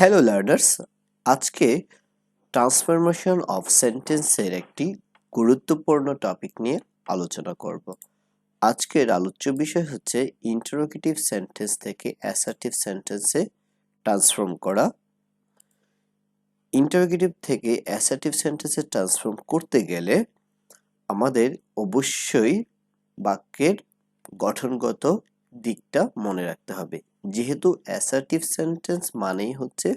Hello learners আজকে transformation of সেন্টেন্সের একটি গুরুত্বপূর্ণ টপিক নিয়ে আলোচনা করব। আজকের আলোচ্য বিষয় হচ্ছে ইন্টারোগেটিভ সেন্টেন্স থেকে অ্যাসার্টিভ সেন্টেন্সে ট্রান্সফর্ম করা। ইন্টারোগেটিভ থেকে অ্যাসার্টিভ সেন্টেন্সে ট্রান্সফর্ম করতে গেলে আমাদের অবশ্যই বাক্যের গঠনগত দিকটা মনে রাখতে হবে। যেহেতু অ্যাসার্টিভ সেন্টেন্স মানেই হচ্ছে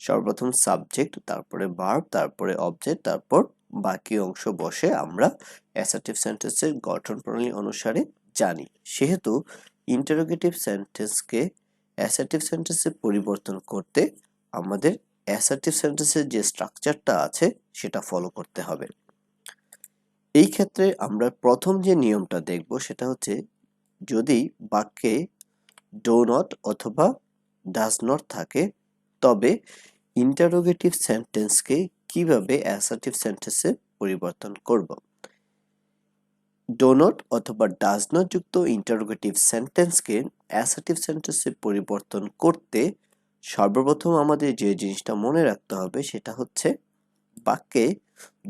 সর্বপ্রথম সাবজেক্ট তারপরে ভার্ব তারপরে অবজেক্ট তারপর বাকি অংশ বসে আমরা অ্যাসার্টিভ সেন্টেন্সের গঠন প্রণালী অনুসারে জানি। সেহেতু ইন্টারোগেটিভ সেন্টেন্সকে অ্যাসার্টিভ সেন্টেন্সে পরিবর্তন করতে আমাদের অ্যাসার্টিভ সেন্টেন্সের যে স্ট্রাকচারটা আছে সেটা ফলো করতে হবে। এই ক্ষেত্রে আমরা প্রথম যে নিয়মটা দেখব সেটা হচ্ছে যদি বাক্যে ডো নট অথবা ডাজ নট থাকে, তবে ইন্টারোগেটিভ সেন্টেন্সকে কীভাবে অ্যাসার্টিভ সেন্টেন্সে পরিবর্তন করব? ডো নট অথবা ডাজ নট যুক্ত ইন্টারোগেটিভ সেন্টেন্সকে অ্যাসার্টিভ সেন্টেন্সে পরিবর্তন করতে সর্বপ্রথম আমাদের যে জিনিসটা মনে রাখতে হবে সেটা হচ্ছে বাক্যে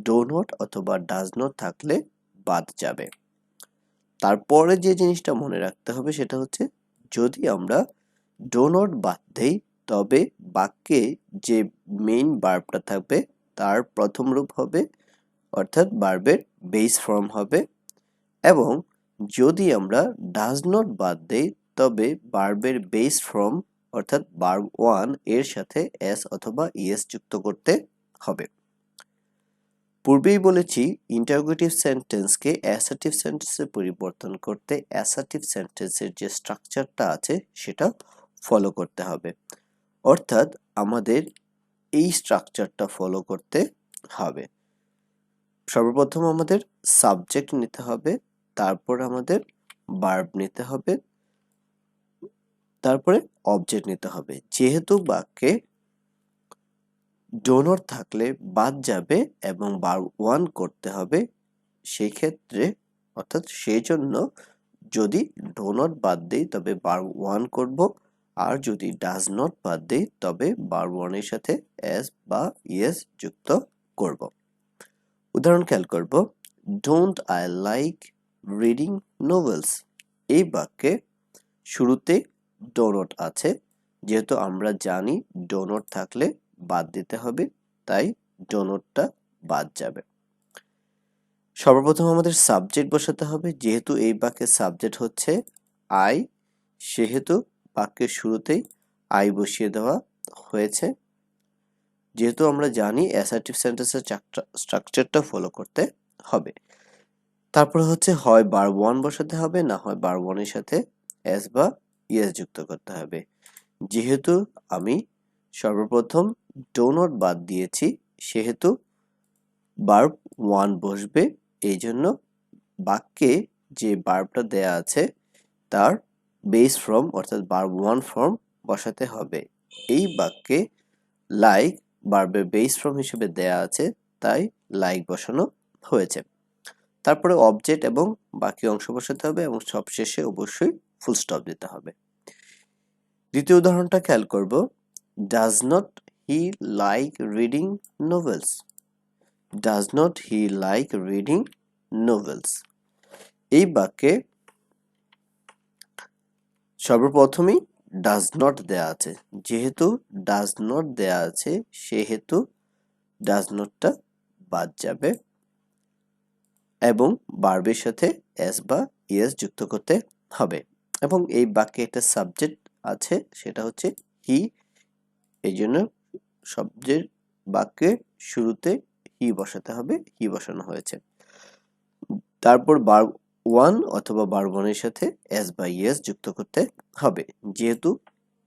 ডো নট অথবা ডাজ নট থাকলে বাদ যাবে। তারপরে যে জিনিসটা মনে রাখতে হবে সেটা হচ্ছে যদি আমরা ডো নট বাদ দেই, তবে বাক্যে যে মেইন বার্বটা থাকবে, তার প্রথম রূপ হবে, অর্থাৎ বার্বের বেস ফর্ম হবে। এবং যদি আমরা ডাজ নট বাদ দেই, তবে বার্বের বেস ফর্ম অর্থাৎ বার্ব ওয়ানের সাথে এস অথবা ইএস যুক্ত করতে হবে। পূর্বেই বলেছি ইন্টারোগেটিভ সেন্টেন্সকে অ্যাসার্টিভ সেন্টেন্সে পরিবর্তন করতে অ্যাসার্টিভ সেন্টেন্সের যে স্ট্রাকচারটা আছে, সেটা ফলো করতে হবে। অর্থাৎ আমাদের এই স্ট্রাকচারটা ফলো করতে হবে। সর্বপ্রথম আমাদের সাবজেক্ট নিতে হবে, তারপর আমাদের বার্ব নিতে হবে, তারপরে অবজেক্ট নিতে হবে। যেহেতু বাক্যে ডোনর থাকলে বাদ যাবে এবং বার ওয়ান করতে হবে সেই ক্ষেত্রে অর্থাৎ সেই জন্য যদি ডোনট বাদ দেই তবে বার ওয়ান করব, আর যদি ডাজ নট বাদ দেই তবে বার ওয়ানের সাথে এস বা ইয়েস যুক্ত করব। উদাহরণ খেয়াল করব don't I like reading novels এই বাক্যে শুরুতে ডোনট আছে, যেহেতু আমরা জানি ডোনট থাকলে বাদ দিতে হবে, তাই ডোনটটা বাদ যাবে। সর্বপ্রথম আমাদের সাবজেক্ট বসাতে হবে, যেহেতু এই বাক্যের সাবজেক্ট হচ্ছে আই সেহেতু বাক্যের শুরুতেই আই বসিয়ে দেওয়া হয়েছে। যেহেতু আমরা জানি অ্যাসার্টিভ সেন্টেন্সের স্ট্রাকচারটা ফলো করতে হবে। তারপরে হচ্ছে হয় বার ওয়ান বসাতে হবে, না হয় বার ওয়ানের সাথে এস বা ইয়েস যুক্ত করতে হবে। যেহেতু আমি সর্বপ্রথম ডোনট বাদ দিয়েছি, সেহেতু বার্ব ওয়ান বসবে। এই জন্য বাক্যে যে বার্বটা দেয়া আছে, তার বেস ফর্ম অর্থাৎ বার্ব ওয়ান ফর্ম বসাতে হবে। এই বাক্যে লাইক বার্বের বেস ফর্ম হিসেবে দেয়া আছে, তাই লাইক বসানো হয়েছে। তারপরে অবজেক্ট এবং বাকি অংশ বসাতে হবে এবং সবশেষে অবশ্যই ফুল স্টপ দিতে হবে। দ্বিতীয় উদাহরণটা খেয়াল করব। Does not he like reading novels does not he like reading novels এই বাক্যে সর্বপ্রথমেই ডাজ নট দেয়া আছে। যেহেতু ডাজ নট দেয়া আছে, সেহেতু ডাজ নটটা বাদ যাবে এবং বার্বের সাথে এস বা ইয়েস যুক্ত করতে হবে। এবং এই বাক্যে একটা সাবজেক্ট আছে, সেটা হচ্ছে হি এই জন্য শব্দের বাক্যে শুরুতে হি বসাতে হবে। হি বসানো হয়েছে। তারপর বার ওয়ান অথবা বার ওয়ানের সাথে এস বা ইয়েস যুক্ত করতে হবে। যেহেতু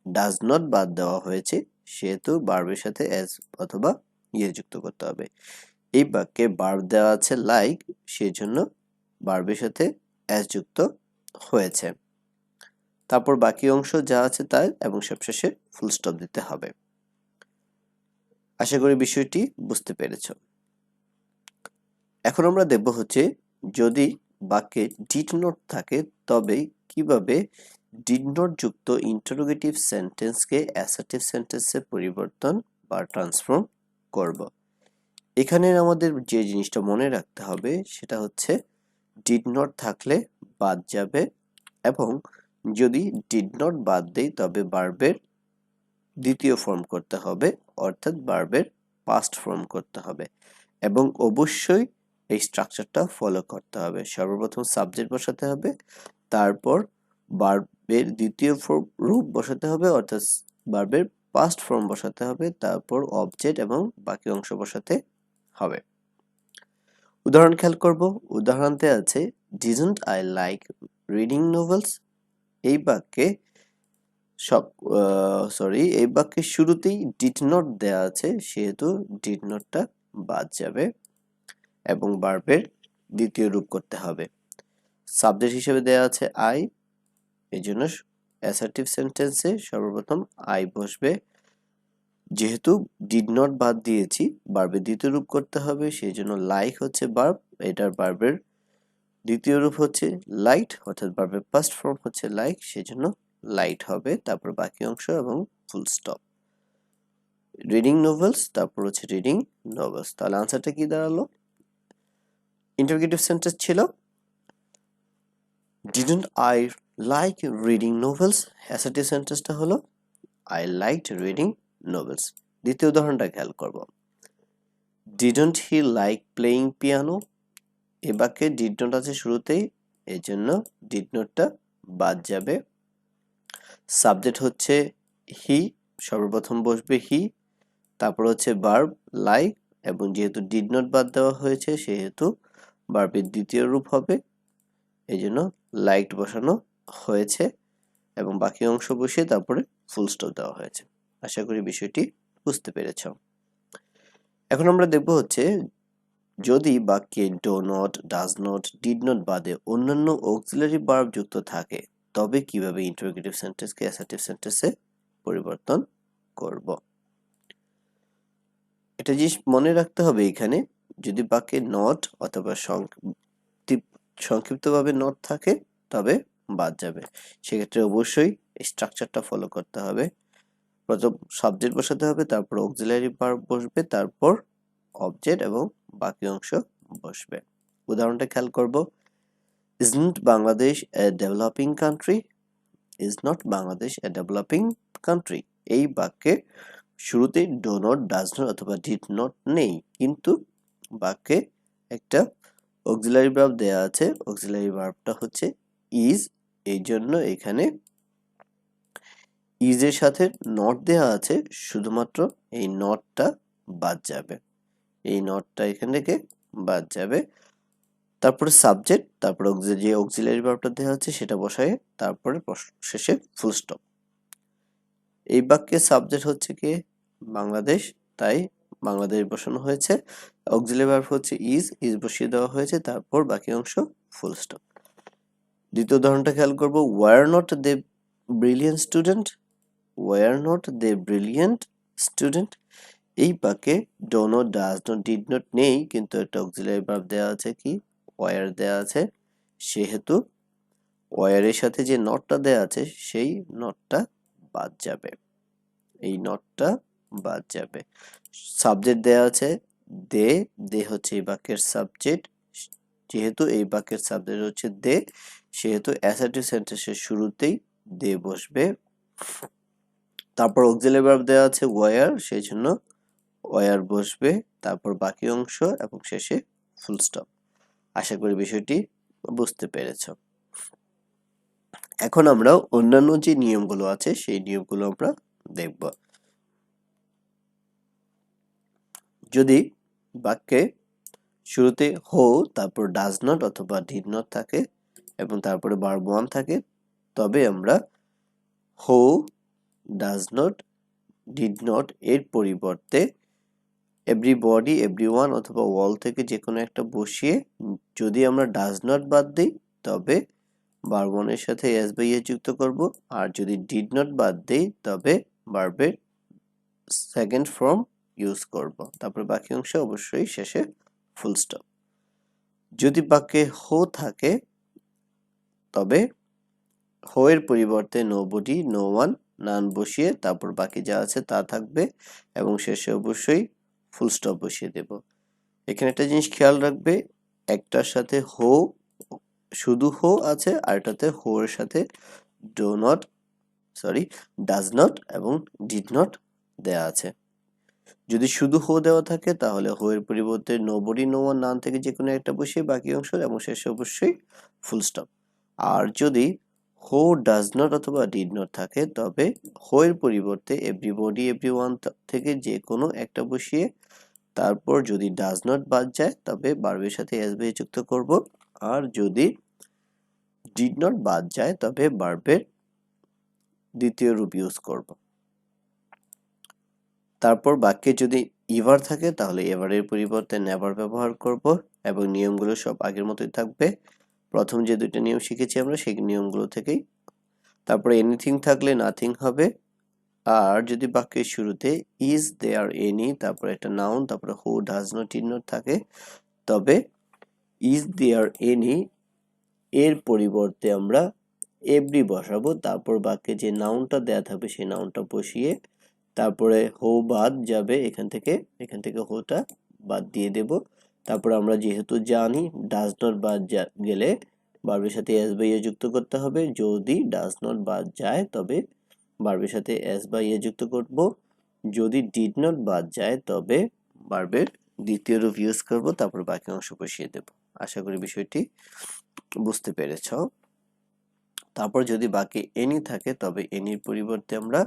ডাজ নট বাদ দেওয়া হয়েছে, সেহেতু বার্বের সাথে এস অথবা ইয়েস যুক্ত করতে হবে। এই বাক্যে বার্ব দেওয়া আছে লাইক সেই জন্য বার্বের সাথে এস যুক্ত হয়েছে। তারপর বাকি অংশ যা আছে তাই এবং সবশেষে ফুল স্টপ দিতে হবে। আশা করি বিষয়টি বুঝতে পেরেছ। এখন আমরা দেখব হচ্ছে, যদি বাক্যে ডিড নোট থাকে, তবে কীভাবে ডিড নট যুক্ত ইন্টারোগেটিভ সেন্টেন্সকে অ্যাসার্টিভ সেন্টেন্সে পরিবর্তন বা ট্রান্সফর্ম করব। এখানে আমাদের যে জিনিসটা মনে রাখতে হবে, সেটা হচ্ছে ডিড নট থাকলে বাদ যাবে এবং যদি ডিড নট বাদ দেই, তবে বার্বের দ্বিতীয় ফর্ম করতে হবে, অর্থাৎ বার্বের পাস্ট ফর্ম করতে হবে। এবং অবশ্যই এই স্ট্রাকচারটা ফলো করতে হবে। সর্বপ্রথম সাবজেক্ট বসাতে হবে, তারপর বার্বের দ্বিতীয় ফর্ম রূপ বসাতে হবে, অর্থাৎ বার্বের পাস্ট ফর্ম বসাতে হবে, তারপর অবজেক্ট এবং বাকি অংশ বসাতে হবে। উদাহরণ খেয়াল করব, উদাহরণতে আছে doesn't I like reading novels এই বাক্যে সব সরি এই বাক্যের শুরুতেই ডিড নট দেয়া আছে, সেহেতু ডিড নটটা বাদ যাবে এবং বার্বের দ্বিতীয় রূপ করতে হবে। সাবজেক্ট হিসেবে দেয়া আছে আই এই জন্য অ্যাসার্টিভ সেন্টেন্সে সর্বপ্রথম আই বসবে। যেহেতু ডিড নট বাদ দিয়েছি বার্বের দ্বিতীয় রূপ করতে হবে সেই জন্য লাইক হচ্ছে বার্ব এটার বার্বের দ্বিতীয় রূপ হচ্ছে লাইট অর্থাৎ বার্বের ফার্স্ট ফর্ম হচ্ছে লাইক সেই জন্য লাইট হবে, তারপর বাকি অংশ এবং ফুল স্টপ রিডিং নোভেলস তারপর হচ্ছে রিডিং নোভেলস তাহলে আনসারটা কি দাঁড়াল? ইন্টারগেটিভ সেন্টেন্স ছিল didn't I like reading novels assertive সেন্টেন্সটা হলো আই লাইক রিডিং নোভেলস দ্বিতীয় উদাহরণটা খেয়াল করব। Didn't he like playing piano এ বাক্যে ডিড নোট আছে শুরুতেই এই জন্য ডিড নোটটা বাদ যাবে। সাবজেক্ট হচ্ছে হি সর্বপ্রথম বসবে হি তারপর হচ্ছে বার্ব লাইক এবং যেহেতু ডিড নট বাদ দেওয়া হয়েছে, সেহেতু বার্বের দ্বিতীয় রূপ হবে। এই জন্য লাইট বসানো হয়েছে এবং বাকি অংশ বসিয়ে তারপরে ফুল স্টপ দেওয়া হয়েছে। আশা করি বিষয়টি বুঝতে পেরেছ। এখন আমরা দেখব হচ্ছে যদি বাক্যে do not does not did not বাদে অন্যান্য অক্সিলারি বার্ব যুক্ত থাকে তবে কীভাবে ইন্টারোগেটিভ সেন্টেন্সকে অ্যাসার্টিভ সেন্টেন্সে পরিবর্তন করব? এটা জিনিস মনে রাখতে হবে এখানে, যদি বাক্যে নট অথবা সংক্ষিপ্তভাবে নট থাকে, তবে বাদ যাবে। সেক্ষেত্রে অবশ্যই স্ট্রাকচারটা ফলো করতে হবে। প্রথম সাবজেক্ট বসাতে হবে, তারপর অক্সিলারি ভার্ব বসবে, তারপর অবজেক্ট এবং বাকি অংশ বসবে। উদাহরণটা খেয়াল করব। Isn't Bangladesh a developing country is not Bangladesh a developing country এই বাক্যে শুরুতে ডো নট ডাজ নট অথবা ডিড নট নেই। কিন্তু বাক্যে একটা অক্সিলারি ভার্ব দেয়া আছে। অক্সিলারি ভার্বটা হচ্ছে ইজ এই জন্য এখানে ইজের সাথে নট দেওয়া আছে। শুধুমাত্র এই নটটা বাদ যাবে। এই নটটা এখান থেকে বাদ যাবে। তারপরে সাবজেক্ট তারপরে যে অক্সিলারি ভার্বটা দেওয়া হচ্ছে সেটা বসায় তারপরে শেষে ফুল স্টপ এই বাক্যে সাবজেক্ট হচ্ছে কি? বাংলাদেশ, তাই বাংলাদেশ বসানো হয়েছে। অক্সিলারি ভার্ব হচ্ছে ইজ ইজ বসিয়ে দেওয়া হয়েছে, তারপর বাকি অংশ ফুল স্টপ দ্বিতীয় উদাহরণটা খেয়াল করব were not they brilliant student were not they brilliant student এই বাক্যে do not does not did not নেই, কিন্তু একটা অক্সিলারি ভার্ব দেওয়া আছে কি? ওয়ার দেওয়া আছে, সেহেতু ওয়ারের সাথে যে নটটা দেওয়া আছে, সেই নটটা বাদ যাবে। এই নটটা বাদ যাবে। সাবজেক্ট দেওয়া আছে, দে দে হচ্ছে এই বাক্যের সাবজেক্ট যেহেতু এই বাক্যের সাবজেক্ট হচ্ছে দে, সেহেতু অ্যাসার্টিভ সেন্টেন্সের শুরুতেই দে বসবে। তারপর অক্সিলারি ভার্ব দেওয়া আছে ওয়ার সেই জন্য ওয়ার বসবে। তারপর বাকি অংশ এবং শেষে ফুল স্টপ আশা করি বিষয়টি বুঝতে পেরেছ। এখন আমরা অন্যান্য যে নিয়মগুলো আছে, সেই নিয়মগুলো আমরা দেখব। যদি বাক্যে শুরুতে হো, তারপর ডাজ নট অথবা ডিড নট থাকে এবং তারপরে বার্ব ওয়ান থাকে, তবে আমরা হো ডাজ নট ডিড নট এর পরিবর্তে এভরিবডি এভরি ওয়ান অথবা ওয়াল থেকে যে কোনো একটা বসিয়ে, যদি আমরা ডাজ নট বাদ দিই, তবে বারবনের সাথে এস বাই এ যুক্ত করব। আর যদি ডিড নট বাদ দিই, তবে বার্বের সেকেন্ড ফর্ম ইউজ করব। তারপর বাকি অংশ অবশ্যই শেষে ফুল স্টপ যদি বাক্যে হো থাকে, তবে হো এর পরিবর্তে nobody no one none বসিয়ে তারপর বাকি যা আছে তা থাকবে। এবং শেষে অবশ্যই ফুল স্টপ বসিয়ে দেব। এখানে একটা জিনিস খেয়াল রাখবে, একটার সাথে হো, শুধু হো আছে আরটাতে হো এর সাথে do not sorry does not এবং ডিড নট দেয়া আছে। যদি শুধু হো দেওয়া থাকে, তাহলে হো এর পরিবর্তে nobody no one none থেকে যে কোনো একটা বসিয়ে বাকি অংশ, এবং শেষে অবশ্যই ফুল স্টপ আর যদি হো ডাজ নট অথবা ডিড নট থাকে, তবে হো এর পরিবর্তে এভরিবডি এভরি ওয়ান থেকে যে কোনো একটা বসিয়ে তারপর যদি ডাজ নট বাদ যায়, তবে বার্বের সাথে এস বি যুক্ত করব। আর যদি ডিড নট বাদ যায়, তবে বার্বের দ্বিতীয় রূপ ইউজ করব। তারপর বাক্যে যদি ইভার থাকে, তাহলে এভারের পরিবর্তে নেভার ব্যবহার করব এবং নিয়মগুলো সব আগের মতোই থাকবে। প্রথম যে দুইটা নিয়ম শিখেছি আমরা, সেই নিয়মগুলো থেকেই। তারপরে এনিথিং থাকলে নাথিং হবে। আর যদি বাক্যের শুরুতে ইজ দেয়ার এনি তারপরে একটা নাউন তারপরে who does not in not থাকে, তবে ইজ দেয়ার এনি এর পরিবর্তে আমরা এভরি বসাবো। তারপর বাক্যে যে নাউনটা দেয়া থাকবে, সেই নাউনটা বসিয়ে তারপরে হো বাদ যাবে, এখান থেকে এখান থেকে হোটা বাদ দিয়ে দেব। তারপর আমরা যেহেতু জানি ডাজ নট বাদ গেলে বার্বের সাথে এস বাই এ যুক্ত করতে হবে। যদি ডাজ নট বাদ যায়, তবে বার্বের সাথে এস বাই এ যুক্ত করব। যদি ডিড নট বাদ যায়, তবে বার্বের দ্বিতীয় রূপ ইউজ করব, তারপর বাকি অংশ বসিয়ে দেব। আশা করি বিষয়টি বুঝতে পেরেছ। তারপর যদি বাকি এনি থাকে, তবে এনির পরিবর্তে আমরা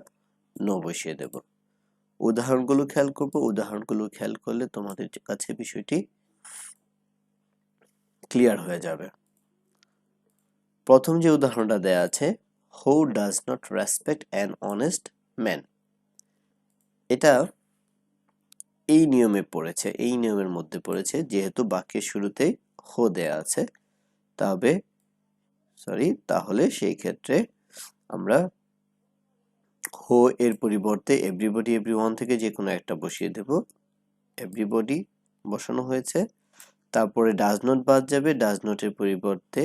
নো বসিয়ে দেব। উদাহরণগুলো খেয়াল করব। উদাহরণগুলো খেয়াল করলে তোমাদের কাছে বিষয়টি ক্লিয়ার হয়ে যাবে। প্রথম যে উদাহরণটা দেয়া আছে who does not respect an honest man এটা এই নিয়মে পড়েছে, এই নিয়মের মধ্যে পড়েছে, যেহেতু বাক্যের শুরুতেই হো দেয়া আছে, তবে সরি তাহলে সেই ক্ষেত্রে আমরা হো এর পরিবর্তে এভরিবডি এভরি ওয়ান থেকে যে কোনো একটা বসিয়ে দেব। এভরিবডি বসানো হয়েছে। তারপরে ডাজ নট বাদ যাবে ডাজ নটের পরিবর্তে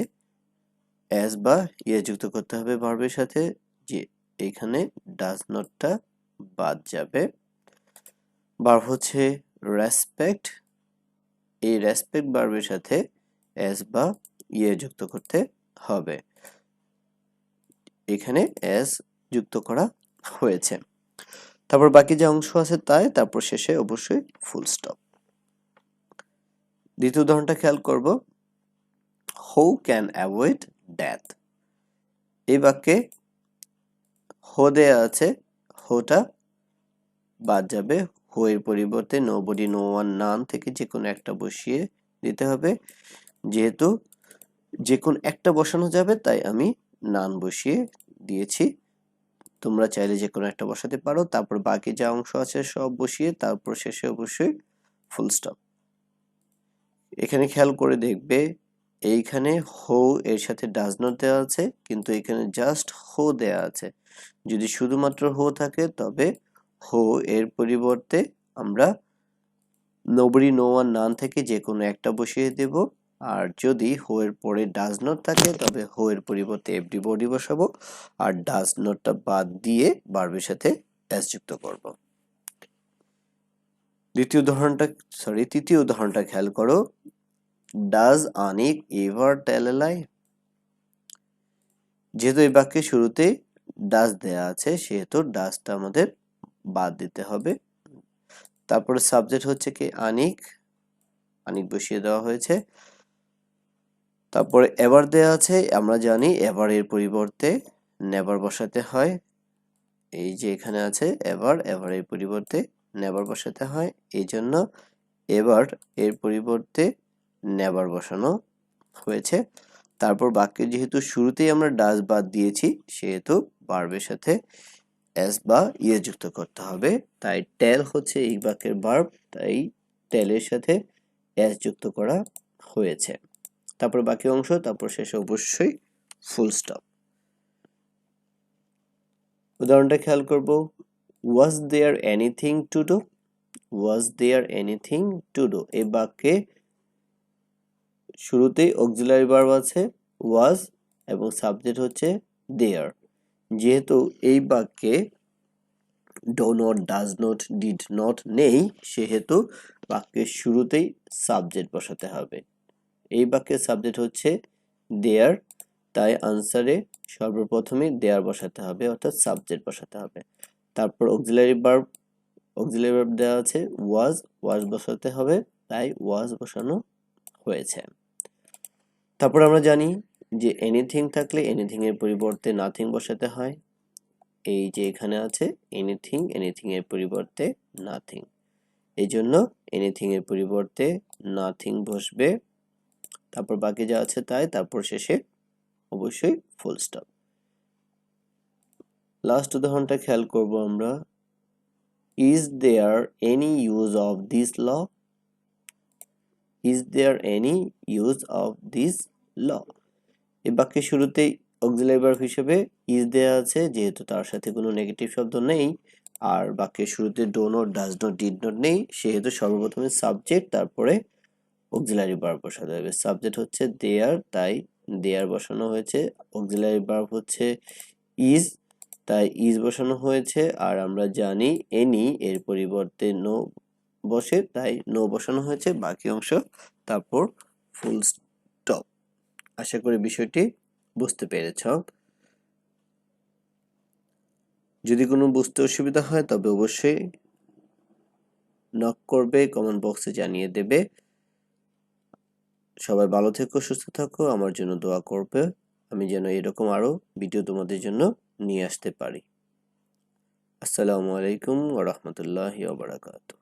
অ্যাজ বা ইয়ে যুক্ত করতে হবে ভার্বের সাথে, যে এখানে ডাজ নটটা বাদ যাবে। ভার্ব হচ্ছে রেসপেক্ট এই রেসপেক্ট ভার্বের সাথে অ্যাজ বা ইয়ে যুক্ত করতে হবে। এখানে অ্যাজ যুক্ত করা হয়েছে। তারপর বাকি যে অংশ আছে তাই, তারপর শেষে অবশ্যই ফুল স্টপ দ্বিতীয় উদাহরণটা খেয়াল করব। হৌ ক্যান অ্যাভয়েড ড্যাথ এই বাক্যে হো দেয়া আছে। হোটা বাদ যাবে। হো এর পরিবর্তে nobody no one none থেকে যে কোনো একটা বসিয়ে দিতে হবে। যেহেতু যে কোনো একটা বসানো যাবে, তাই আমি নান বসিয়ে দিয়েছি। তোমরা চাইলে যে কোনো একটা বসাতে পারো। তারপর বাকি যা অংশ আছে সব বসিয়ে, তারপর শেষে অবশ্যই ফুল স্টপ এখানে খেয়াল করে দেখবে, এইখানে হো এর সাথে ডাজ নট দেওয়া আছে, কিন্তু এখানে জাস্ট হো দেয়া আছে। যদি শুধুমাত্র হো থাকে, তবে হো এর পরিবর্তে আমরা নোবরি নো নান থেকে যে কোনো একটা বসিয়ে দেব। আর যদি হো এর পরে ডাজ নট থাকে, তবে হো এর পরিবর্তে এফডি বডি বসাবো। আর ডাজ নটটা বাদ দিয়ে বার্বের সাথে এস যুক্ত করব। দ্বিতীয় উদাহরণটা সরি তৃতীয় উদাহরণটা খেয়াল করো। Does Anik ever tell a lie যেহেতু এই বাক্যের শুরুতে ডাজ দেয়া আছে, সেহেতু ডাজটা আমাদের বাদ দিতে হবে। তারপরে সাবজেক্ট হচ্ছে কি? আনিক আনিক বসিয়ে দেওয়া হয়েছে। তারপরে এবার দেয়া আছে, আমরা জানি এবার এর পরিবর্তে নেভার বসাতে হয়। এই যে এখানে আছে এবার এবার এর পরিবর্তে নেভার বসাতে হয়। এই জন্য এবার এর পরিবর্তে নেভার বসানো হয়েছে। তারপর বাক্যে যেহেতু শুরুতেই আমরা ডাজ বাদ দিয়েছি, সেহেতু বার্বের সাথে এস বা ইয়ে যুক্ত করতে হবে। তাই টেল হচ্ছে এই বাক্যের বার্ব তাই টেলের সাথে এস যুক্ত করা হয়েছে। তারপর বাকি অংশ, তারপর শেষে অবশ্যই ফুল স্টপ উদাহরণটা খেয়াল করব। Was there anything to do was there anything to do এই বাক্যে শুরুতেই অক্সিলারি ভার্ব আছে ওয়াজ এবং সাবজেক্ট হচ্ছে দেয়ার যেহেতু এই বাক্যে do not does not did not নেই, সেহেতু বাক্যের শুরুতেই সাবজেক্ট বসাতে হবে। এই বাক্যের সাবজেক্ট হচ্ছে দেয়ার তাই আনসারে সর্বপ্রথমে দেয়ার বসাতে হবে, অর্থাৎ সাবজেক্ট বসাতে হবে। তারপর অক্সিলারি ভার্ব অক্সিলারি ভার্ব দেওয়া আছে ওয়াজ ওয়াজ বসাতে হবে, তাই ওয়াজ বসানো হয়েছে। তারপর আমরা জানি যে এনিথিং থাকলে এনিথিং এর পরিবর্তে নাথিং বসাতে হয়। এই যে এখানে আছে এনিথিং এনিথিং এর পরিবর্তে নাথিং এই জন্য এনিথিং এর পরিবর্তে নাথিং বসবে। তারপর বাকি যা আছে তাই, তারপর শেষে অবশ্যই ফুল স্টপ লাস্ট উদাহরণটা খেয়াল করব আমরা। Is there any use of this law is there any use of this law এই বাক্যের শুরুতেই অক্সিলারি ভার্ব হিসেবে ইজ দেয়া আছে, যেহেতু তার সাথে কোনো নেগেটিভ শব্দ নেই। আর বাক্যের শুরুতে do not does not did not নেই, সেহেতু সর্বপ্রথমে সাবজেক্ট তারপরে অক্সিলারি ভার্ব বসাতে হবে। সাবজেক্ট হচ্ছে দেয়ার তাই দেয়ার বসানো হয়েছে। অক্সিলারি ভার্ব হচ্ছে ইজ তাই ইজ বসানো হয়েছে। আর আমরা জানি এনি এর পরিবর্তে নো বসে, তাই নো বসানো হয়েছে, বাকি অংশ তারপর ফুল স্টপ আশা করি বিষয়টি বুঝতে পেরেছ। যদি কোনো বুঝতে অসুবিধা হয়, তবে অবশ্যই নক করবে কমেন্ট বক্সে জানিয়ে দেবে। সবাই ভালো থেকো, সুস্থ থাকো, আমার জন্য দোয়া করবে। আমি যেন এরকম আরও ভিডিও তোমাদের জন্য নিয়ে আসতে পারি। আসসালামু আলাইকুম ওয়া রাহমাতুল্লাহি ওয়া বারাকাতুহু।